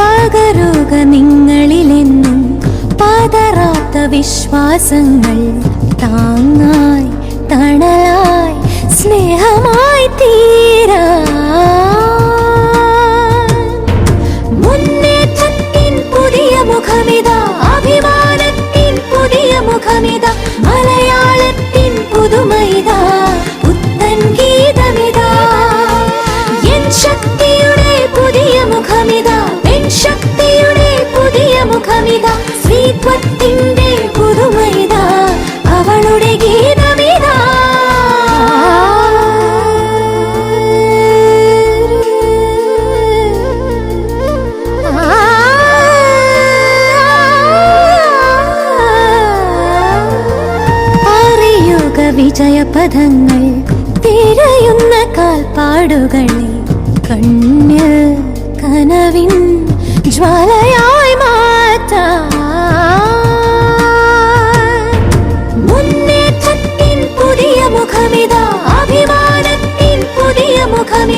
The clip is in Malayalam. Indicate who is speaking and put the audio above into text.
Speaker 1: പകരുക നിങ്ങളിലെന്നും പതറാത്ത വിശ്വാസങ്ങൾ താങ്ങായി മുഖമിതാ ശക്തിയുടെ പുതിയ മുഖമിതാ സ്ത്രീത്വത്തിന്റെ പുതുമൈതാ അവളുടെ ഗീതമിതാ. വിജയപഥങ്ങൾ തിരയുന്ന കാൽപ്പാടുകളെ come